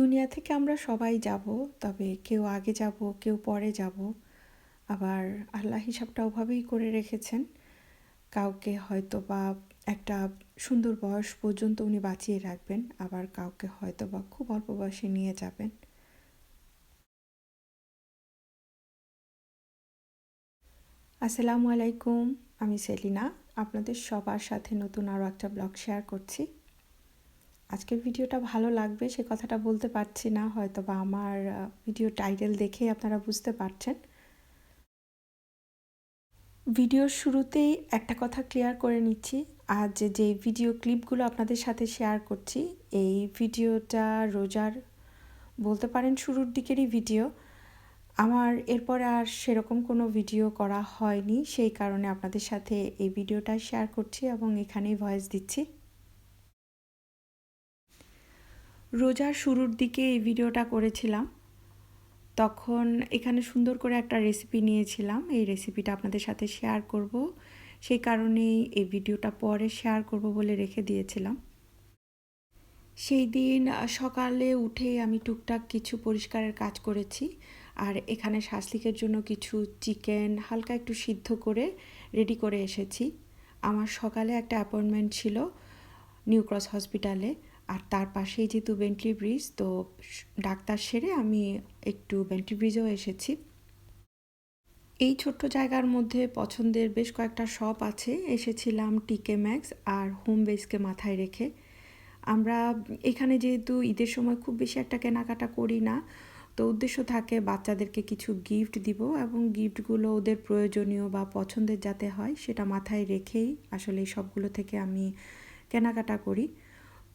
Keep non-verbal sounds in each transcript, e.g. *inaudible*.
দুনিয়া থেকে আমরা সবাই যাব, তবে কেউ আগে যাব, কেউ পরে যাব। আবার আল্লাহ হিসাবটা ওভাবেই করে রেখেছেন। কাউকে হয়তো বা একটা সুন্দর বয়স পর্যন্ত উনি বাঁচিয়ে রাখবেন, আবার কাউকে হয়তো বা খুব অল্প বয়সে নিয়ে যাবেন। আসসালামু আলাইকুম, আমি সেলিনা। আপনাদের সবার সাথে নতুন আরও একটা ব্লগ শেয়ার করছি। আজকের ভিডিওটা ভালো লাগবে, সে কথাটা বলতে পারছি না হয়তো বা আমার ভিডিও টাইটেল দেখে আপনারা বুঝতে পারছেন। ভিডিওর শুরুতেই একটা কথা ক্লিয়ার করে নিচ্ছি, আজ যে ভিডিও ক্লিপগুলো আপনাদের সাথে শেয়ার করছি, এই ভিডিওটা রোজার, বলতে পারেন শুরুর দিকেরই ভিডিও আমার এরপরে আর সেরকম কোনো ভিডিও করা হয়নি, সেই কারণে আপনাদের সাথে এই ভিডিওটা শেয়ার করছি এবং এখানেই ভয়েস দিচ্ছি। রোজার শুরুর দিকে এই ভিডিওটা করেছিলাম। তখন এখানে সুন্দর করে একটা রেসিপি নিয়েছিলাম। এই রেসিপিটা আপনাদের সাথে শেয়ার করব। সেই কারণেই এই ভিডিওটা পরে শেয়ার করব বলে রেখে দিয়েছিলাম। সেই দিন সকালে উঠে আমি টুকটাক কিছু পরিষ্কারের কাজ করেছি। আর এখানে শাসলিকের জন্য কিছু চিকেন হালকা একটু সিদ্ধ করে রেডি করে এসেছি। আমার সকালে একটা অ্যাপয়েন্টমেন্ট ছিল নিউ ক্রস হসপিটালে। আর তার পাশেই যেহেতু বেন্টলি ব্রিজ তো ডাক্তার সেরে আমি একটু বেন্টলি ব্রিজেও এসেছি। এই ছোট্ট জায়গার মধ্যে পছন্দের বেশ কয়েকটা শপ আছে। এসেছিলাম টিকে ম্যাক্স আর হোম বেসকে মাথায় রেখে। আমরা এখানে যেহেতু ঈদের সময় খুব বেশি একটা কেনাকাটা করি না, তো উদ্দেশ্য থাকে বাচ্চাদেরকে কিছু গিফট দিব এবং গিফটগুলো ওদের প্রয়োজনীয় বা পছন্দের যাতে হয় সেটা মাথায় রেখেই আসলে এই সবগুলো থেকে আমি কেনাকাটা করি।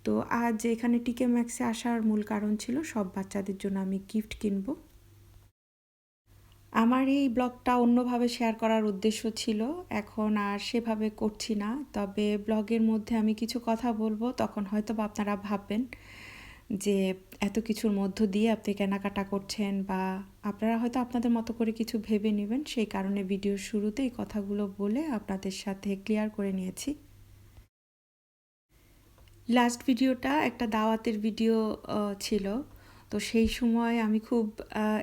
তো আজ এখানে টিকে ম্যাক্সে আসার মূল কারণ ছিল সব বাচ্চাদের জন্য আমি গিফট কিনব। আমার এই ব্লগটা অন্যভাবে শেয়ার করার উদ্দেশ্য ছিল, এখন আর সেভাবে করছি না। তবে ব্লগের মধ্যে আমি কিছু কথা বলব, তখন হয়তো আপনারা ভাববেন যে এত কিছুর মধ্য দিয়ে আপনি কেনাকাটা করছেন বা আপনারা হয়তো আপনাদের মতো করে কিছু ভেবে নেবেন। সেই কারণে ভিডিওর শুরুতে এই কথাগুলো বলে আপনাদের সাথে ক্লিয়ার করে নিয়েছি। লাস্ট ভিডিওটা একটা দাওয়াতের ভিডিও ছিল। তো সেই সময় আমি খুব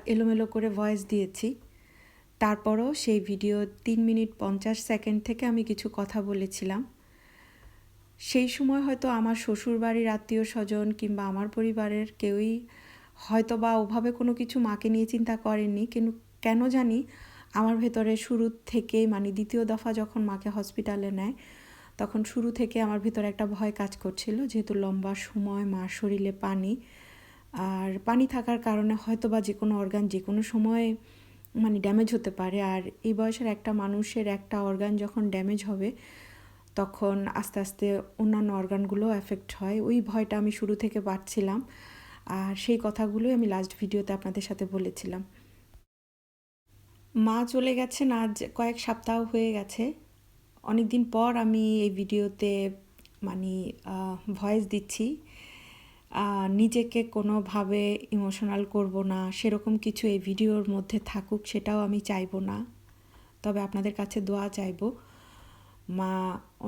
এলোমেলো করে ভয়েস দিয়েছি। তারপরও সেই ভিডিও তিন মিনিট পঞ্চাশ সেকেন্ড থেকে আমি কিছু কথা বলেছিলাম। সেই সময় হয়তো আমার শ্বশুর বাড়ির আত্মীয় স্বজন কিংবা আমার পরিবারের কেউই হয়তো বা ওভাবে কোনো কিছু মাকে নিয়ে চিন্তা করেননি। কিন্তু কেন জানি আমার ভেতরে শুরু থেকেই মানে দ্বিতীয় দফা যখন মাকে হসপিটালে নেয় তখন শুরু থেকে আমার ভিতরে একটা ভয় কাজ করছিল, যেহেতু লম্বা সময় মার শরীরে পানি, আর পানি থাকার কারণে হয়তো বা যে কোনো অর্গান যে কোনো সময় মানে ড্যামেজ হতে পারে। আর এই বয়সের একটা মানুষের একটা অর্গান যখন ড্যামেজ হবে, তখন আস্তে আস্তে অন্যান্য অর্গানগুলো এফেক্ট হয়। ওই ভয়টা আমি শুরু থেকে পাচ্ছিলাম। আর সেই কথাগুলোই আমি লাস্ট ভিডিওতে আপনাদের সাথে বলেছিলাম। মা চলে গেছেন আজ কয়েক সপ্তাহ হয়ে গেছে। অনেক দিন পর আমি এই ভিডিওতে মানে ভয়েস দিচ্ছি। নিজেকে কোনোভাবে ইমোশনাল করব না, সেরকম কিছু এই ভিডিওর মধ্যে থাকুক সেটাও আমি চাইব না। তবে আপনাদের কাছে দোয়া চাইব। মা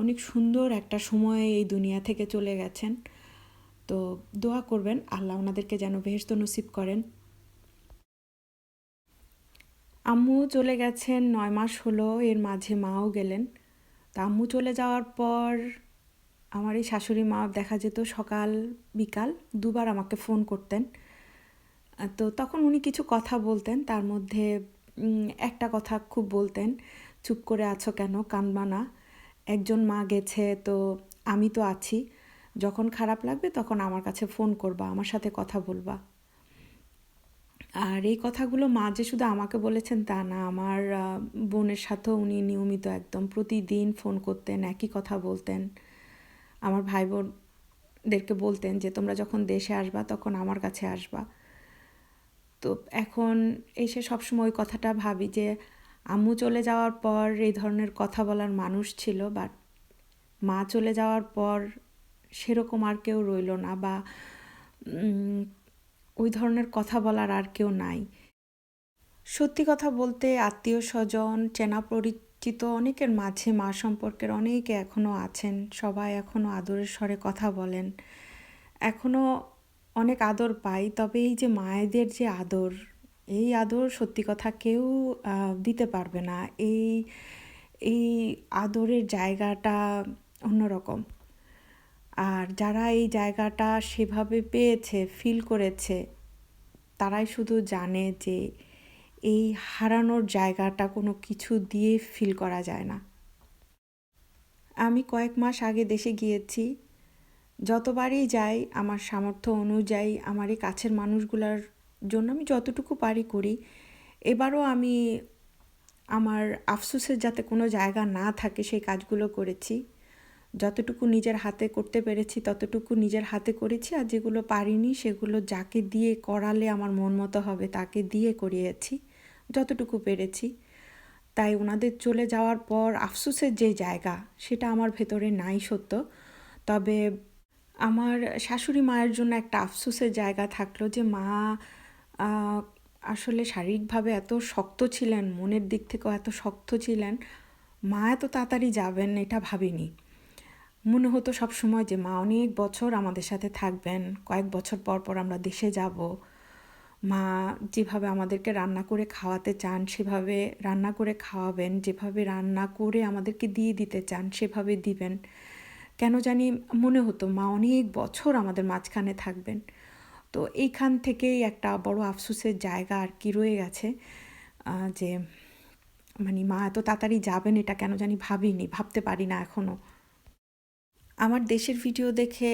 অনেক সুন্দর একটা সময়ে এই দুনিয়া থেকে চলে গেছেন। তো দোয়া করবেন, আল্লাহ ওনাদেরকে যেন বেহস্ত নসিব করেন। আম্মু চলে গেছেন, নয় মাস হলো, এর মাঝে মাও গেলেন। আম্মু চলে যাওয়ার পর আমার এই শাশুড়ি মা দেখা যেত সকাল, বিকাল, দুবার আমাকে ফোন করতেন। তো তখন উনি কিছু কথা বলতেন, তার মধ্যে একটা কথা খুব বলতেন, চুপ করে আছো কেন? কানবা না। একজন মা গেছে, তো আমি তো আছি। যখন খারাপ লাগবে তখন আমার কাছে ফোন করবা, আমার সাথে কথা বলবা। আর এই কথাগুলো মা যে শুধু আমাকে বলেছেন তা না, আমার বোনের সাথেও উনি নিয়মিত একদম প্রতিদিন ফোন করতেন, একই কথা বলতেন। আমার ভাই বোনদেরকে বলতেন যে, তোমরা যখন দেশে আসবা তখন আমার কাছে আসবা। তো এখন এসে সবসময় ওই কথাটা ভাবি যে, আম্মু চলে যাওয়ার পর এই ধরনের কথা বলার মানুষ ছিল বাট মা চলে যাওয়ার পর সেরকম আর কেউ রইল না বা ওই ধরনের কথা বলার আর কেউ নাই। সত্যি কথা বলতে আত্মীয় স্বজন, চেনা পরিচিত অনেকের মাঝে মা সম্পর্কের অনেকে এখনও আছেন, সবাই এখনও আদরের স্বরে কথা বলেন। এখনও অনেক আদর পাই, তবে এই যে মায়েদের যে আদর, এই আদর সত্যি কথা কেউ দিতে পারবে না। এই এই আদরের জায়গাটা অন্যরকম। আর যারা এই জায়গাটা সেভাবে পেয়েছে ফিল করেছে, তারাই শুধু জানে যে এই হারানোর জায়গাটা কোনো কিছু দিয়ে ফিল করা যায় না। আমি কয়েক মাস আগে দেশে গিয়েছি। যতবারই যাই, আমার সামর্থ্য অনুযায়ী, আমার এই কাছের মানুষগুলোর জন্য আমি যতটুকু পারি করি। এবারও আমি আমার আফসোসের যাতে কোনো জায়গা না থাকে, সেই কাজগুলো করেছি। যতটুকু নিজের হাতে করতে পেরেছি, ততটুকু নিজের হাতে করেছি আর যেগুলো পারিনি, সেগুলো যাকে দিয়ে করালে আমার মন মতো হবে, তাকে দিয়ে করিয়েছি, যতটুকু পেরেছি। তাই ওনাদের চলে যাওয়ার পর আফসোসের যে জায়গা, সেটা আমার ভেতরে নাই সত্য। তবে আমার শাশুড়ি মায়ের জন্য একটা আফসোসের জায়গা থাকল যে মা আসলে শারীরিকভাবে এত শক্ত ছিলেন, মনের দিক থেকেও এত শক্ত ছিলেন। মা এত তাড়াতাড়ি যাবেন, এটা ভাবিনি। মনে হতো সব সময় যে মা অনেক বছর আমাদের সাথে থাকবেন, কয়েক বছর পর পর আমরা দেশে যাব। মা যেভাবে আমাদেরকে রান্না করে খাওয়াতে চান, সেভাবে রান্না করে খাওয়াবেন, যেভাবে রান্না করে আমাদেরকে দিয়ে দিতে চান, সেভাবে দিবেন। কেন জানি মনে হতো মা অনেক বছর আমাদের মাঝখানে থাকবেন। তো এইখান থেকেই একটা বড় আফসোসের জায়গা আর কি রয়ে গেছে যে মানে মা এত তাড়াতাড়ি যাবেন এটা কেন জানি ভাবিনি, ভাবতে পারি না এখনও আমার দেশের ভিডিও দেখে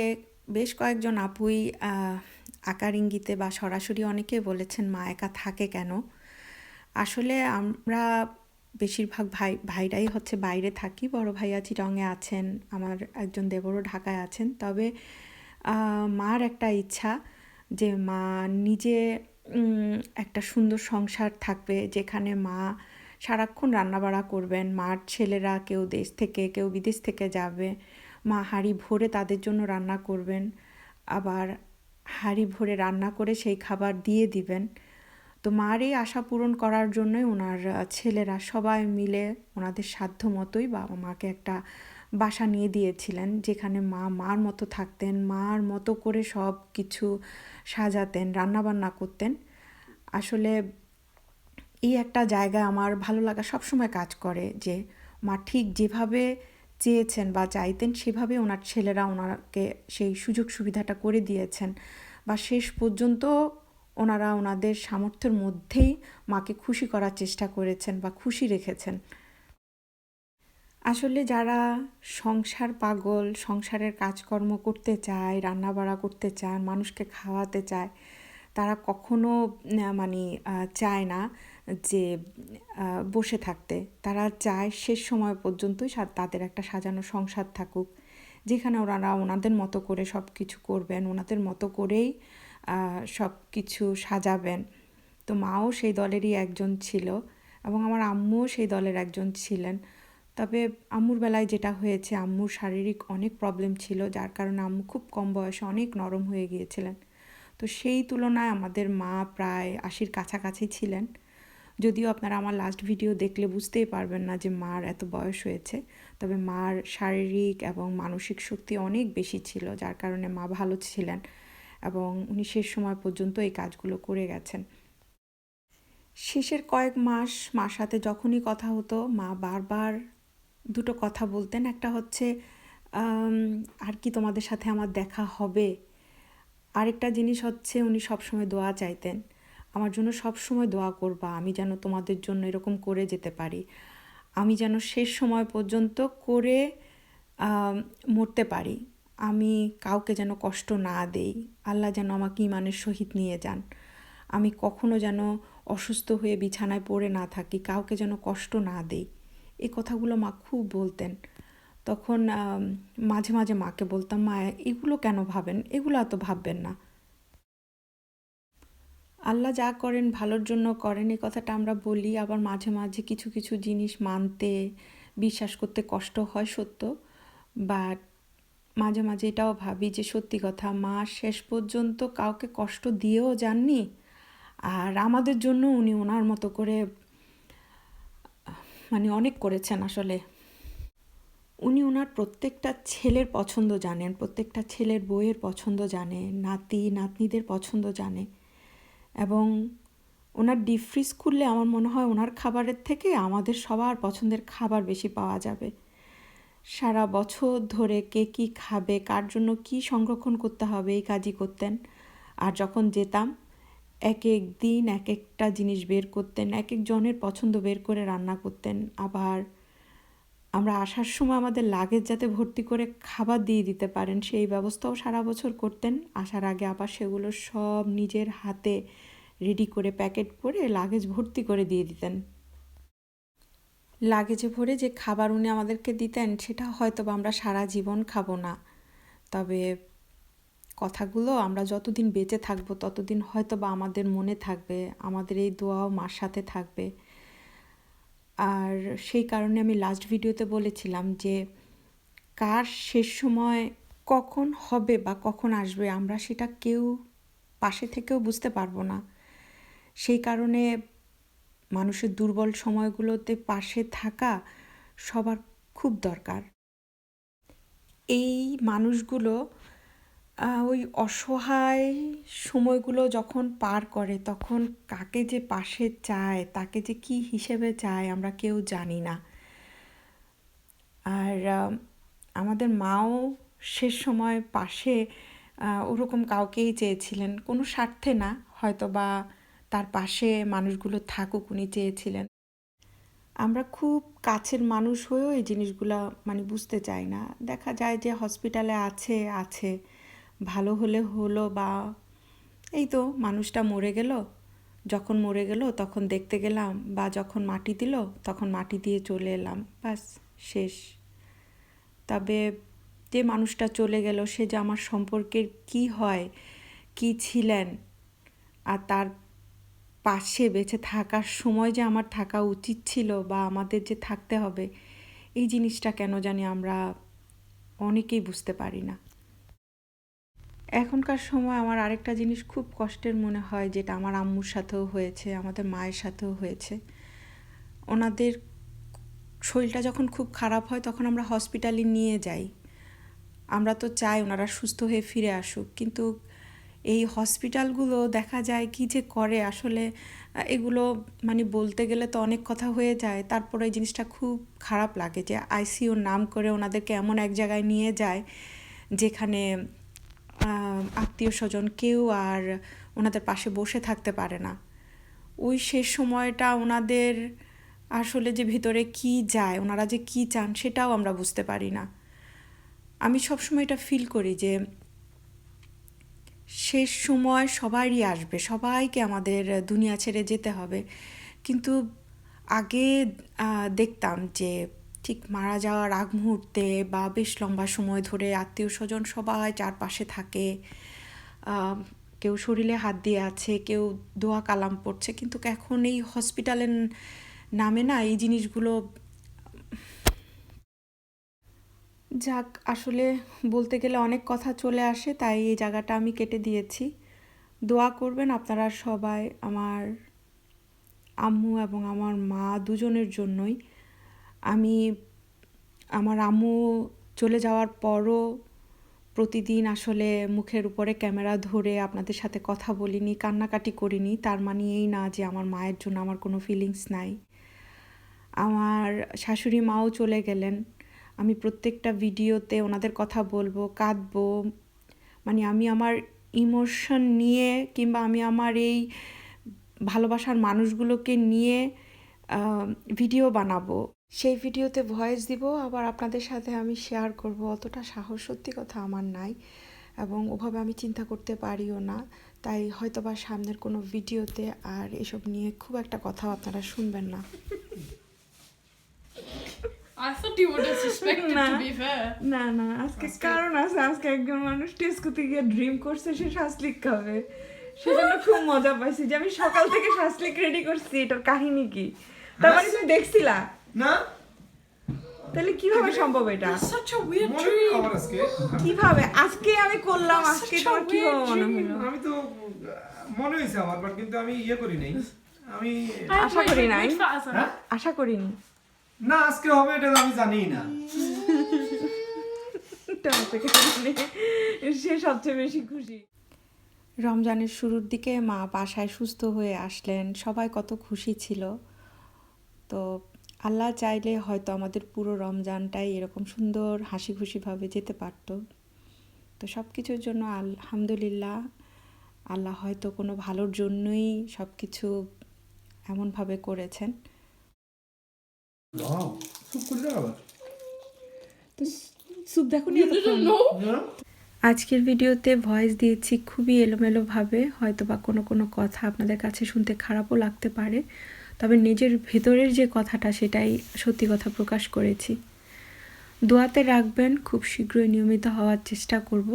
বেশ কয়েকজন আপুই আকার ইঙ্গিতে বা সরাসরি অনেকে বলেছেন, মা একা থাকে কেন? আসলে আমরা বেশিরভাগ ভাই, ভাইরাই হচ্ছে বাইরে থাকি। বড় ভাইয়া চিরঙে আছেন, আমার একজন দেবরও ঢাকায় আছেন। তবে মার একটা ইচ্ছা যে মা নিজে একটা সুন্দর সংসার থাকবে যেখানে মা সারাক্ষণ রান্নাবাড়া করবেন। মার ছেলেরা কেউ দেশ থেকে, কেউ বিদেশ থেকে যাবে। মা হাঁড়ি ভরে তাদের জন্য রান্না করবেন। আবার হাঁড়ি ভরে রান্না করে সেই খাবার দিয়ে দিবেন। তো মার এই আশা পূরণ করার জন্যই ওনার ছেলেরা সবাই মিলে ওনাদের সাধ্য মতোই বাবা মাকে একটা বাসা নিয়ে দিয়েছিলেন, যেখানে মা মার মতো থাকতেন, মার মতো করে সব কিছু সাজাতেন, রান্নাবান্না করতেন। আসলে এই একটা জায়গায় আমার ভালো লাগা সবসময় কাজ করে যে মা ঠিক যেভাবে চেয়েছেন বা চাইতেন সেভাবে ওনার ছেলেরা ওনাকে সেই সুযোগ সুবিধাটা করে দিয়েছেন। বা শেষ পর্যন্ত ওনারা ওনাদের সামর্থ্যের মধ্যেই মাকে খুশি করার চেষ্টা করেছেন বা খুশি রেখেছেন। আসলে যারা সংসার পাগল, সংসারের কাজকর্ম করতে চায়, রান্নাবাড়া করতে চায়, মানুষকে খাওয়াতে চায়, তারা কখনো মানে চায় না। যে বসে থাকতে, তারা চায় শেষ সময় পর্যন্তই তাদের একটা সাজানো সংসার থাকুক, যেখানে ওনারা ওনাদের মতো করে সব কিছু করবেন, ওনাদের মতো করেই সব কিছু সাজাবেন। তো মাও সেই দলেরই একজন ছিল এবং আমার আম্মুও সেই দলের একজন ছিলেন। তবে আম্মুর বেলায় যেটা হয়েছে, আম্মুর শারীরিক অনেক প্রবলেম ছিল, যার কারণে আম্মু খুব কম বয়সে অনেক নরম হয়ে গিয়েছিলেন। তো সেই তুলনায় আমাদের মা প্রায় আশির কাছাকাছি ছিলেন। যদিও আপনারা আমার লাস্ট ভিডিও দেখলে বুঝতেই পারবেন না যে মার এত বয়স হয়েছে। তবে মার শারীরিক এবং মানসিক শক্তি অনেক বেশি ছিল, যার কারণে মা ভালো ছিলেন এবং উনি শেষ সময় পর্যন্ত এই কাজগুলো করে গেছেন। শেষের কয়েক মাস মার সাথে যখনই কথা হতো, মা বারবার দুটো কথা বলতেন। একটা হচ্ছে আর কি তোমাদের সাথে আমার দেখা হবে? আরেকটা জিনিস হচ্ছে, উনি সবসময় দোয়া চাইতেন। আমার জন্য সব সময় দোয়া করবা, আমি যেন তোমাদের জন্য এরকম করে যেতে পারি। আমি যেন শেষ সময় পর্যন্ত করে মরতে পারি। আমি কাউকে যেন কষ্ট না দেই। আল্লাহ যেন আমাকে ইমানের সহিত নিয়ে যান। আমি কখনো যেন অসুস্থ হয়ে বিছানায় পড়ে না থাকি, কাউকে যেন কষ্ট না দেই। এই কথাগুলো মা খুব বলতেন। তখন মাঝে মাঝে মাকে বলতাম, মা, এগুলো কেন ভাবেন? এগুলো এত ভাববেন না। আল্লাহ যা করেন ভালোর জন্য করেন এই কথাটা আমরা বলি। আবার মাঝে মাঝে কিছু কিছু জিনিস মানতে, বিশ্বাস করতে কষ্ট হয় সত্য। বাট মাঝে মাঝে এটাও ভাবি যে সত্যি কথা, মা শেষ পর্যন্ত কাউকে কষ্ট দিয়েও যাননি। আর আমাদের জন্য উনি ওনার মতো করে মানে অনেক করেছেন আসলে। উনি ওনার প্রত্যেকটা ছেলের পছন্দ জানেন, প্রত্যেকটা ছেলের বইয়ের পছন্দ জানে, নাতি, নাতনিদের পছন্দ জানে। এবং ওনার ডিপ ফ্রিজ খুললে আমার মনে হয় ওনার খাবারের থেকে আমাদের সবার পছন্দের খাবার বেশি পাওয়া যাবে। সারা বছর ধরে কে কী খাবে, কার জন্য কী সংরক্ষণ করতে হবে এই কাজই করতেন। আর যখন যেতাম, এক এক দিন, এক একটা জিনিস বের করতেন, এক এক জনের পছন্দ বের করে রান্না করতেন। আবার আমরা আসার সময় আমাদের লাগেজ যাতে ভর্তি করে খাবার দিয়ে দিতে পারেন, সেই ব্যবস্থাও সারা বছর করতেন। আসার আগে আবার সেগুলো সব নিজের হাতে রেডি করে প্যাকেট করে লাগেজ ভর্তি করে দিয়ে দিতেন। লাগেজে ভরে যে খাবার উনি আমাদেরকে দিতেন, সেটা হয়তো বা আমরা সারা জীবন খাব না। তবে কথাগুলো আমরা যতদিন বেঁচে থাকব, ততদিন হয়তো বা আমাদের মনে থাকবে, আমাদের এই দোয়াও মার সাথে থাকবে। আর সেই কারণে আমি লাস্ট ভিডিওতে বলেছিলাম যে, কার শেষ সময় কখন হবে বা কখন আসবে, আমরা সেটা কেউ পাশে থেকেও বুঝতে পারব না। সেই কারণে মানুষের দুর্বল সময়গুলোতে পাশে থাকা সবার খুব দরকার। এই মানুষগুলো ওই অসহায় সময়গুলো যখন পার করে, তখন কাকে যে পাশে চায়, তাকে যে কি হিসেবে চায়, আমরা কেউ জানি না। আর আমাদের মাও শেষ সময় পাশে ওরকম কাউকেই চেয়েছিলেন। কোনো স্বার্থে না হয়তো বা তার পাশে মানুষগুলো থাকুক উনি চেয়েছিলেন। আমরা খুব কাছের মানুষ হয়েও এই জিনিসগুলো মানে বুঝতে চাই না। দেখা যায় যে হসপিটালে আছে আছে। ভালো হলে হলো বা এই তো মানুষটা মরে গেল। যখন মরে গেল তখন দেখতে গেলাম বা যখন মাটি দিল তখন মাটি দিয়ে চলে এলাম। বাস শেষ। তবে যে মানুষটা চলে গেল সে যে আমার সম্পর্কের কি হয়, কি ছিলেন আর তার পাশে বেঁচে থাকার সময় যে আমার থাকা উচিত ছিল বা আমাদের যে থাকতে হবে, এই জিনিসটা কেন জানি আমরা অনেকেই বুঝতে পারি না। এখনকার সময় আমার আরেকটা জিনিস খুব কষ্টের মনে হয়, যেটা আমার আম্মুর সাথেও হয়েছে, আমাদের মায়ের সাথেও হয়েছে। ওনাদের শরীরটা যখন খুব খারাপ হয়, তখন আমরা হসপিটালে নিয়ে যাই। আমরা তো চাই ওনারা সুস্থ হয়ে ফিরে আসুক, কিন্তু এই হসপিটালগুলো দেখা যায় কি যে করে? আসলে এগুলো মানে বলতে গেলে তো অনেক কথা হয়ে যায়। তারপরে এই জিনিসটা খুব খারাপ লাগে যে আইসিইউর নাম করে ওনাদেরকে এমন এক জায়গায় নিয়ে যায় যেখানে আত্মীয় স্বজন কেউ আর ওনাদের পাশে বসে থাকতে পারে না। ওই শেষ সময়টা ওনাদের আসলে যে ভিতরে কি যায়, ওনারা যে কি চান সেটাও আমরা বুঝতে পারি না। আমি সবসময় এটা ফিল করি যে শেষ সময় সবারই আসবে, সবাইকে আমাদের দুনিয়া ছেড়ে যেতে হবে। কিন্তু আগে দেখতাম যে ঠিক মারা যাওয়ার আগ মুহূর্তে বা বেশ লম্বা সময় ধরে আত্মীয় স্বজন সবাই চারপাশে থাকে। কেউ শরীরে হাত দিয়ে আছে, কেউ দোয়া কালাম পড়ছে। কিন্তু এখন এই হসপিটালের নামে না এই জিনিসগুলো যাক, আসলে বলতে গেলে অনেক কথা চলে আসে, তাই এই জায়গাটা আমি কেটে দিয়েছি। দোয়া করবেন আপনারা সবাই আমার আম্মু এবং আমার মা দুজনের জন্যই। আমি আমার আম্মু চলে যাওয়ার পরও প্রতিদিন আসলে মুখের উপরে ক্যামেরা ধরে আপনাদের সাথে কথা বলিনি, কান্নাকাটি করিনি, তার মানে এই না যে আমার মায়ের জন্য আমার কোনো ফিলিংস নাই। আমার শাশুড়ি মাও চলে গেলেন। আমি প্রত্যেকটা ভিডিওতে ওনাদের কথা বলব, কাঁদবো। মানে আমি আমার ইমোশন নিয়ে কিংবা আমি আমার এই ভালোবাসার মানুষগুলোকে নিয়ে ভিডিও বানাবো। সেই ভিডিওতে ভয়েস দিব, আবার আপনাদের সাথে আমি শেয়ার করব। অতটা সাহস সত্যি কথা আমার নাই এবং ওভাবে আমি চিন্তা করতে পারিও না। তাই হয়তো বা সামনের কোনো ভিডিওতে আর এসব নিয়ে খুব একটা কথাও আপনারা শুনবেন না। I thought you were disrespected *laughs* Nah. to be fair. না না আজকে কারণ আছে আজকে একজন মানুষ টেস্ট করতে গিয়ে ড্রিম করছে সে শাসলিক খাবে সেজন্য খুব *laughs* মজা পাইছি যে আমি সকাল থেকে শাসলিক রেডি করছি এটার কাহিনী কি? তার মানে তুমি দেখছিলা? না। তাহলে কীভাবে সম্ভব এটা? That's such a weird মনে dream. আমার আজকে। কীভাবে? আজকে আমি করলাম আজকে তোমার কীভাবে মনে হলো আমি তো মনে হয়েছে আমার বাট কিন্তু আমি ইয়ে করি নাই। আমি আশা করি নাই। হ্যাঁ? আশা করিনি। না আজকে হবে এটা আমি জানিই না। সে সবচেয়ে বেশি খুশি। রমজানের শুরুর দিকে মা বাসায় সুস্থ হয়ে আসলেন। সবাই কত খুশি ছিল। তো আল্লাহ চাইলে হয়তো আমাদের পুরো রমজানটাই এরকম সুন্দর হাসি খুশিভাবে যেতে পারতো। তো সব কিছুর জন্য আলহামদুলিল্লাহ আল্লাহ হয়তো কোনো ভালোর জন্যই সব কিছু এমনভাবে করেছেন ওয়াও খুব করে আবার তো স্যুপ দেখো? আজকের ভিডিওতে ভয়েস দিয়েছি খুবই এলোমেলোভাবে হয়তো বা কোনো কোনো কথা আপনাদের কাছে শুনতে খারাপও লাগতে পারে তবে নিজের ভেতরের যে কথাটা সেটাই সত্যি কথা প্রকাশ করেছি। দোয়াতে রাখবেন খুব শীঘ্রই নিয়মিত হওয়ার চেষ্টা করব।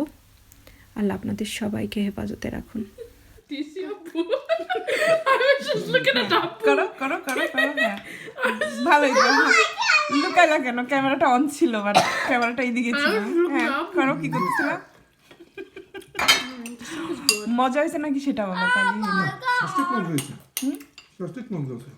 আল্লাহ আপনাদের সবাইকে হেফাজতে রাখুন। I was just looking at that. করো করো করো করো হ্যাঁ। ভালোই তো লুকাইলা কেন ক্যামেরাটা অন ছিল বাট ক্যামেরাটা এইদিকে ছিল হ্যাঁ। করো কি করতেছিল? মজা হয়েছে নাকি সেটা বলো তাহলে হয়েছে? হয়েছে?